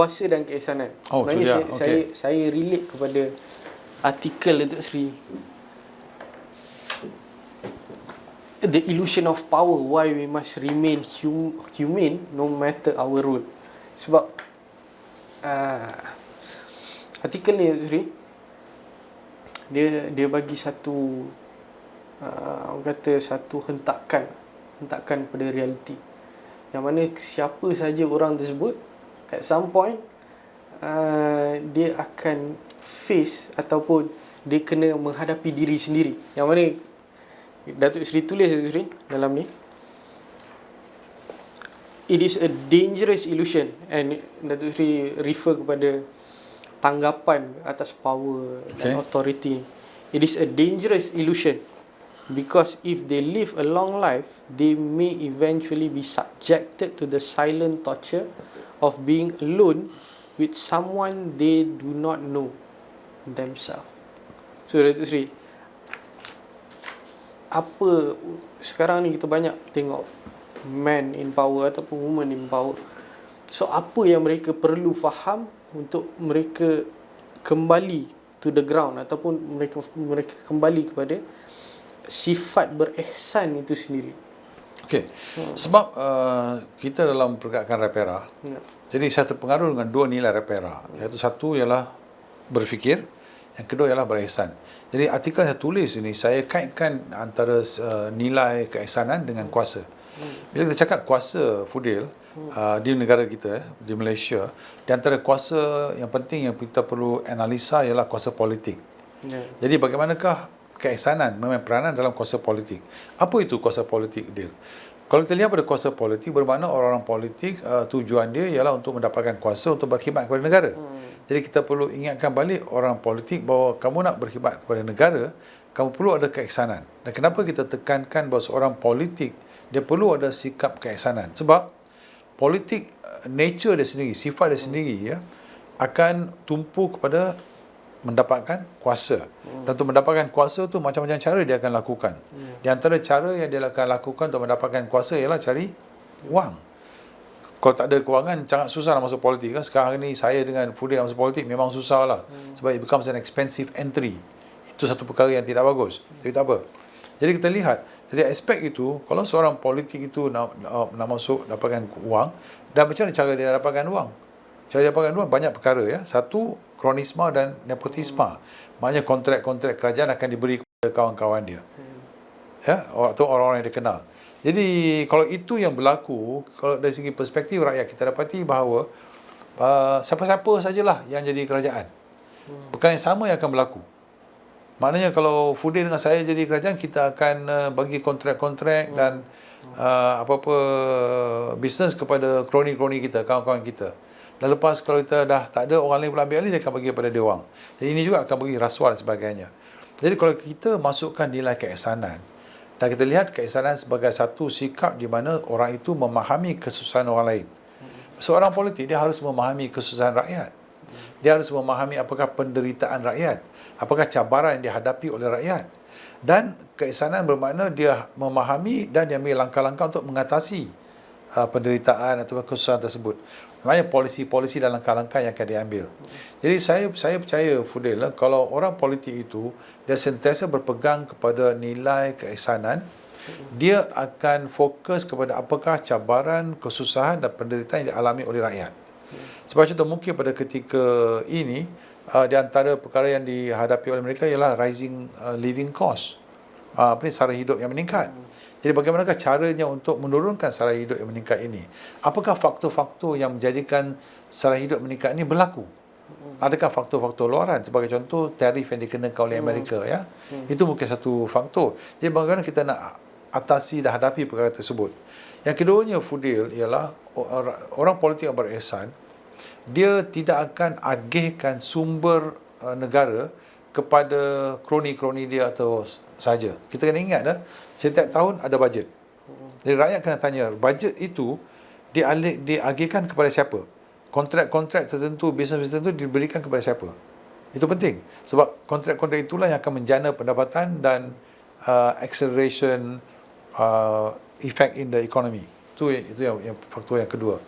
kuasa dan keesanan. Oh, Sebenarnya saya, Okey. saya saya relate kepada artikel Datuk Seri The illusion of power why we must remain hum, humane no matter our role. Sebab uh, artikel ni Seri dia dia bagi satu uh, orang kata satu hentakan hentakan pada realiti yang mana siapa saja orang tersebut at some point uh, dia akan face ataupun dia kena menghadapi diri sendiri yang mana Datuk Seri tulis Datuk Seri dalam ni it is a dangerous illusion and Datuk Seri refer kepada tanggapan atas power okay. dan Okay. authority it is a dangerous illusion because if they live a long life they may eventually be subjected to the silent torture of being alone with someone they do not know themselves so Datuk Seri apa sekarang ni kita banyak tengok man in power ataupun woman in power so apa yang mereka perlu faham untuk mereka kembali to the ground ataupun mereka mereka kembali kepada sifat berihsan itu sendiri Okey. Sebab uh, kita dalam pergerakan Rapera, ya. jadi saya terpengaruh dengan dua nilai Rapera. Iaitu satu ialah berfikir, yang kedua ialah berihsan. Jadi artikel saya tulis ini saya kaitkan antara uh, nilai keihsanan dengan kuasa. Bila kita cakap kuasa Fudil uh, di negara kita eh, di Malaysia, di antara kuasa yang penting yang kita perlu analisa ialah kuasa politik. ya. Jadi bagaimanakah keihsanan memain peranan dalam kuasa politik? Apa itu kuasa politik Dil? Kalau kita lihat pada kuasa politik bermakna orang-orang politik uh, tujuan dia ialah untuk mendapatkan kuasa untuk berkhidmat kepada negara. Hmm. Jadi kita perlu ingatkan balik orang politik bahawa kamu nak berkhidmat kepada negara, kamu perlu ada keihsanan. Dan kenapa kita tekankan bahawa seorang politik dia perlu ada sikap keihsanan? Sebab politik uh, nature dia sendiri, sifat dia sendiri ya akan tumpu kepada mendapatkan kuasa. Dan untuk mendapatkan kuasa tu macam-macam cara dia akan lakukan. Di antara cara yang dia akan lakukan untuk mendapatkan kuasa ialah cari wang. Kalau tak ada kewangan sangat susah nak masuk politik kan. Sekarang ni saya dengan Fudin nak masuk politik memang susah lah. Sebab it becomes an expensive entry. Itu satu perkara yang tidak bagus. Tapi tak apa. Jadi kita lihat dari aspek itu kalau seorang politik itu nak, nak, nak masuk dapatkan wang dan macam mana cara dia dapatkan wang? Cara dia dapatkan wang banyak perkara ya. Satu kronisma dan nepotisma. Maknanya kontrak-kontrak kerajaan akan diberi kepada kawan-kawan dia. Ya, atau orang-orang yang dia kenal. Jadi kalau itu yang berlaku, kalau dari segi perspektif rakyat kita dapati bahawa uh, siapa-siapa sajalah yang jadi kerajaan. Bukan yang sama yang akan berlaku. Maknanya kalau Fudin dengan saya jadi kerajaan, kita akan uh, bagi kontrak-kontrak dan uh, apa-apa bisnes kepada kroni-kroni kita, kawan-kawan kita. Dan lepas kalau kita dah tak ada, orang lain pula ambil alih, dia akan bagi kepada dia orang. Jadi ini juga akan bagi rasuah dan sebagainya. Jadi kalau kita masukkan nilai keihsanan, dan kita lihat keihsanan sebagai satu sikap di mana orang itu memahami kesusahan orang lain. Seorang politik, dia harus memahami kesusahan rakyat. Dia harus memahami apakah penderitaan rakyat, apakah cabaran yang dihadapi oleh rakyat. Dan keihsanan bermakna dia memahami dan dia ambil langkah-langkah untuk mengatasi uh, penderitaan atau kesusahan tersebut. Maknanya polisi-polisi dan langkah-langkah yang akan diambil. Jadi saya saya percaya Fudil, eh, kalau orang politik itu dia sentiasa berpegang kepada nilai keihsanan, dia akan fokus kepada apakah cabaran, kesusahan dan penderitaan yang dialami oleh rakyat. Sebab contoh mungkin pada ketika ini uh, di antara perkara yang dihadapi oleh mereka ialah rising uh, living cost. Uh, apa ni sara hidup yang meningkat. Jadi bagaimanakah caranya untuk menurunkan sara hidup yang meningkat ini? Apakah faktor-faktor yang menjadikan sara hidup meningkat ini berlaku? Adakah faktor-faktor luaran sebagai contoh tarif yang dikenakan oleh Amerika ya? Itu mungkin satu faktor. Jadi bagaimana kita nak atasi dan hadapi perkara tersebut? Yang keduanya Fudil ialah orang, politik yang berihsan dia tidak akan agihkan sumber uh, negara kepada kroni-kroni dia atau saja. Kita kena ingat dah, setiap tahun ada bajet. Jadi rakyat kena tanya, bajet itu dialih, diagihkan kepada siapa? Kontrak-kontrak tertentu, bisnes tertentu diberikan kepada siapa? Itu penting. Sebab kontrak-kontrak itulah yang akan menjana pendapatan dan uh, acceleration uh, effect in the economy. Itu itu yang, yang faktor yang kedua.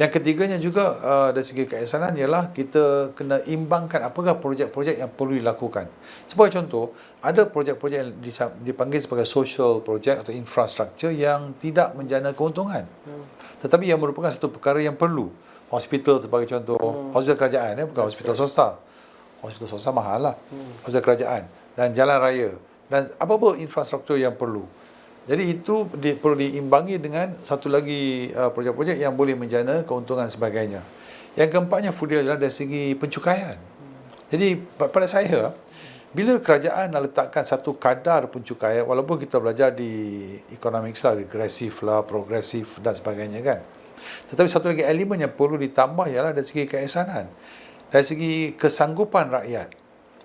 Yang ketiganya juga uh, dari segi keesanan ialah kita kena imbangkan apakah projek-projek yang perlu dilakukan. Sebagai contoh, ada projek-projek yang dipanggil sebagai social project atau infrastructure yang tidak menjana keuntungan. Tetapi yang merupakan satu perkara yang perlu. Hospital sebagai contoh, hospital kerajaan ya, bukan hospital swasta. Hospital swasta mahal lah. Hospital kerajaan dan jalan raya dan apa-apa infrastruktur yang perlu. Jadi itu di, perlu diimbangi dengan satu lagi uh, projek-projek yang boleh menjana keuntungan sebagainya. Yang keempatnya Fudil adalah dari segi pencukaian. Jadi pa- pada saya bila kerajaan nak letakkan satu kadar pencukaian walaupun kita belajar di economics lah regresif lah progresif dan sebagainya kan tetapi satu lagi elemen yang perlu ditambah ialah dari segi keesanan dari segi kesanggupan rakyat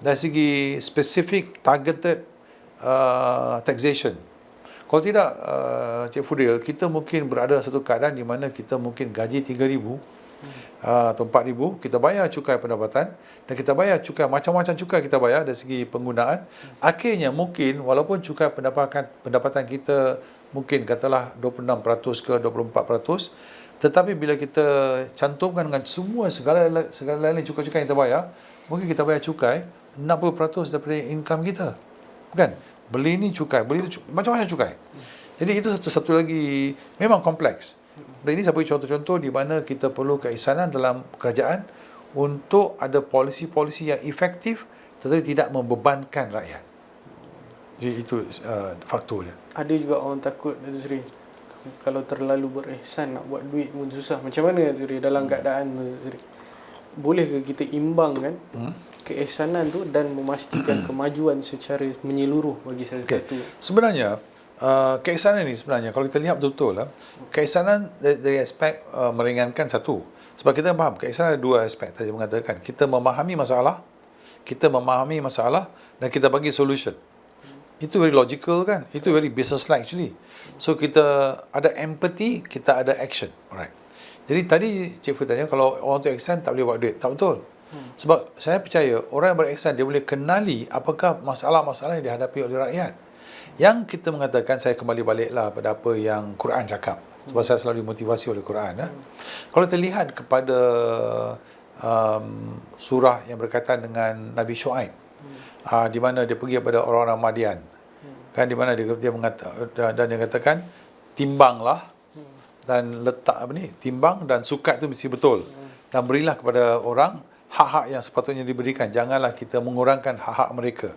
dari segi specific targeted uh, taxation kalau tidak uh, Cik Fudil kita mungkin berada dalam satu keadaan di mana kita mungkin gaji 3000 uh, atau 4000 kita bayar cukai pendapatan. Dan kita bayar cukai macam-macam cukai kita bayar dari segi penggunaan. Akhirnya mungkin walaupun cukai pendapatan pendapatan kita mungkin katalah 26% ke 24% tetapi bila kita cantumkan dengan semua segala segala lain cukai-cukai yang kita bayar mungkin kita bayar cukai 60% daripada income kita. Kan beli ni cukai beli tu macam-macam cukai. Jadi itu satu satu lagi memang kompleks. Dan ini saya bagi contoh-contoh di mana kita perlu keisanan dalam kerajaan untuk ada polisi-polisi yang efektif tetapi tidak membebankan rakyat. Jadi itu uh, faktor dia Ada juga orang takut Datuk Seri. Kalau terlalu berihsan nak buat duit pun susah. Macam mana Datuk Seri dalam keadaan tu, Datuk Seri? Boleh ke kita imbangkan hmm? Keihsanan tu dan memastikan kemajuan secara menyeluruh bagi salah Okey. satu Sebenarnya uh, keisanan ni sebenarnya kalau kita lihat betul-betul lah, keisanan dari, dari aspek uh, meringankan satu. Sebab kita faham keisanan ada dua aspek tadi mengatakan. Kita memahami masalah, kita memahami masalah dan kita bagi solution. Itu very logical kan? Itu very business like actually. So kita ada empathy, kita ada action. Alright. Jadi tadi Cik Fu tanya kalau orang tu ihsan tak boleh buat duit. Tak betul. Sebab saya percaya orang yang berihsan dia boleh kenali apakah masalah-masalah yang dihadapi oleh rakyat. Yang kita mengatakan saya kembali baliklah pada apa yang Quran cakap. Sebab saya selalu dimotivasi oleh Quran. Eh. Kalau kita lihat kepada um, surah yang berkaitan dengan Nabi Shu'aib. Uh, di mana dia pergi kepada orang-orang Madian. Kan di mana dia dia mengata, dan dia katakan timbanglah dan letak apa ni timbang dan sukat tu mesti betul dan berilah kepada orang hak-hak yang sepatutnya diberikan. Janganlah kita mengurangkan hak-hak mereka.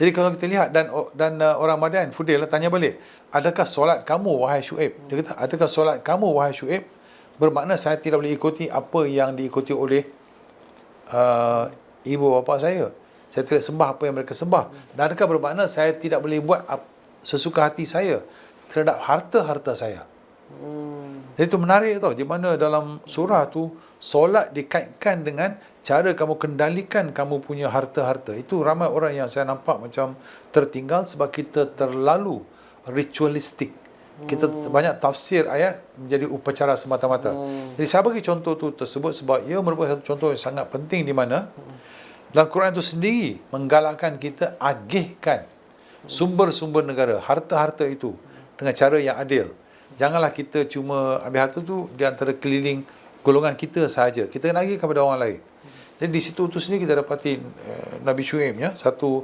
Jadi kalau kita lihat dan dan uh, orang Madian Fudil lah tanya balik adakah solat kamu wahai Syuaib dia kata adakah solat kamu wahai Syuaib bermakna saya tidak boleh ikuti apa yang diikuti oleh uh, ibu bapa saya. Saya tidak sembah apa yang mereka sembah. Dan adakah bermakna saya tidak boleh buat sesuka hati saya terhadap harta-harta saya? Hmm. jadi itu menarik tau di mana dalam surah tu solat dikaitkan dengan cara kamu kendalikan kamu punya harta-harta. Itu ramai orang yang saya nampak macam tertinggal sebab kita terlalu ritualistik. Kita hmm. banyak tafsir ayat menjadi upacara semata-mata. Hmm. Jadi saya bagi contoh tu tersebut sebab ia merupakan satu contoh yang sangat penting di mana dalam Quran itu sendiri menggalakkan kita agihkan sumber-sumber negara, harta-harta itu dengan cara yang adil. Janganlah kita cuma ambil harta tu di antara keliling golongan kita sahaja. Kita kena agih kepada orang lain. Jadi di situ tu sendiri kita dapati uh, Nabi Shu'aib ya, satu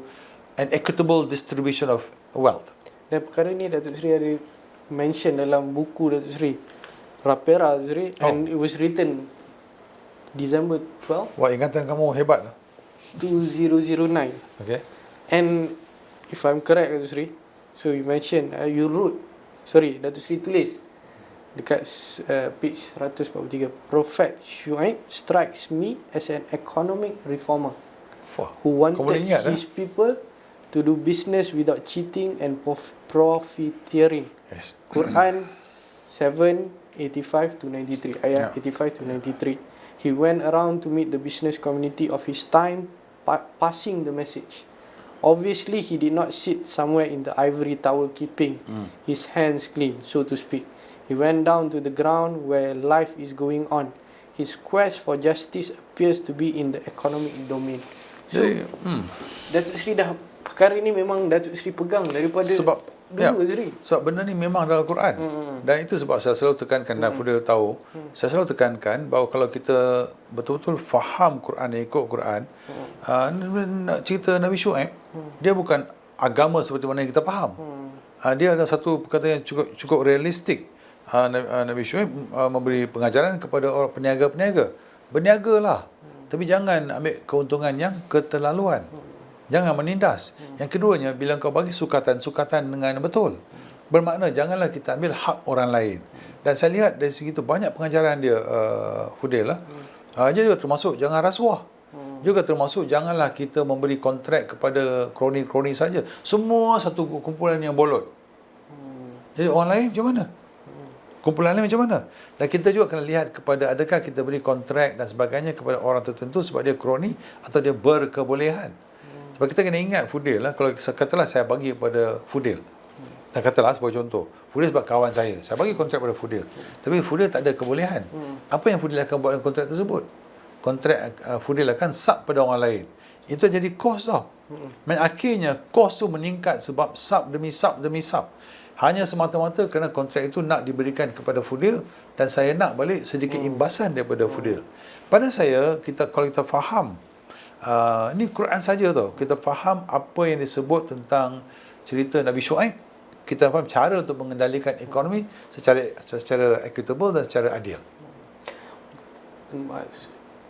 an equitable distribution of wealth. Dan perkara ni Datuk Seri ada mention dalam buku Datuk Seri Rapera Datuk Seri Oh. and it was written December 12 Wah, ingatan kamu hebat lah. 2009 Okay. and if I'm correct Datuk Seri so you mention uh, you wrote sorry Datuk Seri tulis dekat uh, page 143 Prophet Shuaib strikes me as an economic reformer Wah, who wanted ingat his people to do business without cheating and prof- profiteering Yes. Quran 7 85 to 93 ayat Yeah. 85 to 93 he went around to meet the business community of his time pa- passing the message. Obviously, he did not sit somewhere in the ivory tower keeping his hands clean, so to speak. He went down to the ground where life is going on. His quest for justice appears to be in the economic domain. So, Jadi, hmm. Datuk Seri dah perkara ni memang Datuk Seri pegang daripada sebab dulu ya, Seri. sebab benda ni memang dalam Quran. Hmm. Dan itu sebab saya selalu tekankan dan Fudil tahu, saya selalu tekankan bahawa kalau kita betul-betul faham Quran ikut Quran, uh, nak cerita Nabi Syuaib, dia bukan agama seperti mana yang kita faham. Uh, dia ada satu perkataan yang cukup cukup realistik. Uh, Uh, Nabi Syuaib uh, memberi pengajaran kepada orang peniaga-peniaga. Berniagalah. Tapi jangan ambil keuntungan yang keterlaluan. Jangan menindas. Yang keduanya, bila kau bagi sukatan-sukatan dengan betul. Bermakna janganlah kita ambil hak orang lain. Dan saya lihat dari segi itu banyak pengajaran dia uh, Fudil lah. Uh, dia juga termasuk jangan rasuah. Juga termasuk janganlah kita memberi kontrak kepada kroni-kroni saja. Semua satu kumpulan yang bolot. Jadi orang lain macam mana? Kumpulan lain macam mana? Dan kita juga kena lihat kepada adakah kita beri kontrak dan sebagainya kepada orang tertentu sebab dia kroni atau dia berkebolehan. Sebab kita kena ingat Fudil lah. Kalau katalah saya bagi kepada Fudil. Dan katalah sebagai contoh. Fudil sebab kawan saya. Saya bagi kontrak kepada Fudil. Tapi Fudil tak ada kebolehan. Apa yang Fudil akan buat dengan kontrak tersebut? Kontrak uh, Fudil akan sub pada orang lain. Itu jadi kos tau. Dan akhirnya kos tu meningkat sebab sub demi sub demi sub. Hanya semata-mata kerana kontrak itu nak diberikan kepada Fudil dan saya nak balik sedikit imbasan daripada Fudil. Pada saya, kita kalau kita faham uh, ni Quran saja tau. Kita faham apa yang disebut tentang cerita Nabi Shu'aib. Kita faham cara untuk mengendalikan ekonomi secara secara equitable dan secara adil.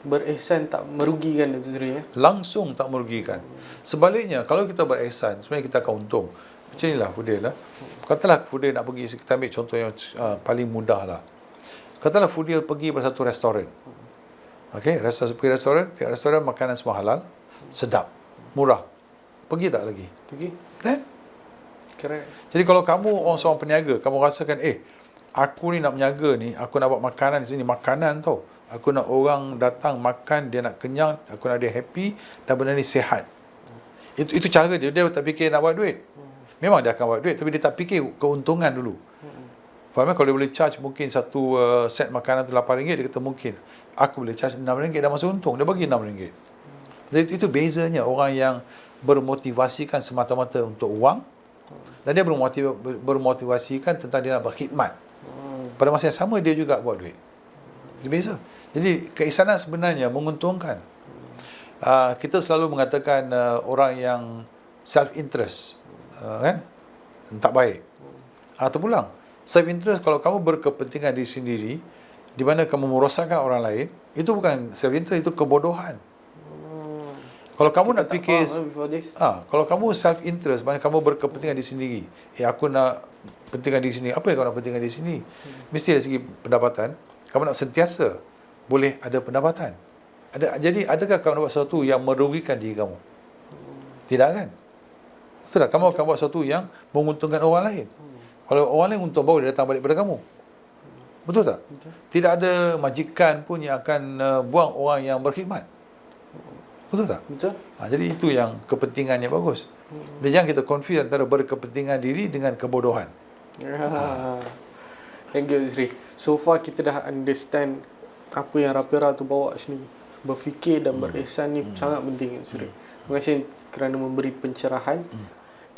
Berihsan tak merugikan Datuk Seri ya. Langsung tak merugikan. Sebaliknya, kalau kita berihsan, sebenarnya kita akan untung. Macam inilah Fudil lah. Katalah Fudil nak pergi, kita ambil contoh yang uh, paling mudah lah. Katalah Fudil pergi pada satu restoran. Okey, restoran pergi restoran, tengok restoran makanan semua halal, sedap, murah. Pergi tak lagi? Pergi. Kan? Correct. Jadi kalau kamu orang seorang peniaga, kamu rasakan, eh, aku ni nak berniaga ni, aku nak buat makanan di sini, makanan tau. Aku nak orang datang makan, dia nak kenyang, aku nak dia happy dan benda ni sihat. Itu itu cara dia. Dia tak fikir nak buat duit. Memang dia akan buat duit, tapi dia tak fikir keuntungan dulu. Faham tak? Kalau dia boleh charge mungkin satu uh, set makanan tu RM8, dia kata mungkin. Aku boleh charge RM6 dah masuk untung. Dia bagi RM6. Jadi itu bezanya orang yang bermotivasikan semata-mata untuk wang dan dia bermotiv, bermotivasikan tentang dia nak berkhidmat. Pada masa yang sama dia juga buat duit. Dia beza. Jadi keisanan sebenarnya menguntungkan. Uh, kita selalu mengatakan uh, orang yang self interest uh, kan tak baik. Atau pulang. Self interest kalau kamu berkepentingan diri sendiri di mana kamu merosakkan orang lain, itu bukan self interest itu kebodohan. Kalau kamu nak fikir ah, kalau kamu self interest, maknanya kamu berkepentingan di sendiri. Eh aku nak pentingan di sini. Apa yang kau nak pentingan di sini? Mesti dari segi pendapatan, kamu nak sentiasa boleh ada pendapatan. Ada jadi adakah kamu nak buat sesuatu yang merugikan diri kamu? Tidak kan? Tak? Kamu akan buat sesuatu yang menguntungkan orang lain. Kalau orang lain untung baru dia datang balik pada kamu. Betul tak? Betul. Tidak ada majikan pun yang akan uh, buang orang yang berkhidmat. Betul tak? Betul. Ha, jadi itu yang kepentingannya bagus. Dan jangan kita confuse antara berkepentingan diri dengan kebodohan. Ha. Thank you Sri. So far kita dah understand apa yang Rapira tu bawa sini. Berfikir dan berihsan ni sangat penting Sri. Terima kasih kerana memberi pencerahan.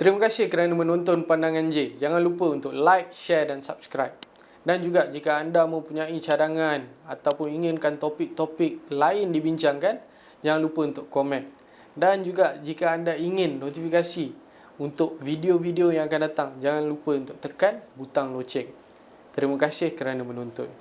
Terima kasih kerana menonton pandangan J. Jangan lupa untuk like, share dan subscribe. Dan juga jika anda mempunyai cadangan ataupun inginkan topik-topik lain dibincangkan, jangan lupa untuk komen. Dan juga jika anda ingin notifikasi untuk video-video yang akan datang, jangan lupa untuk tekan butang loceng. Terima kasih kerana menonton.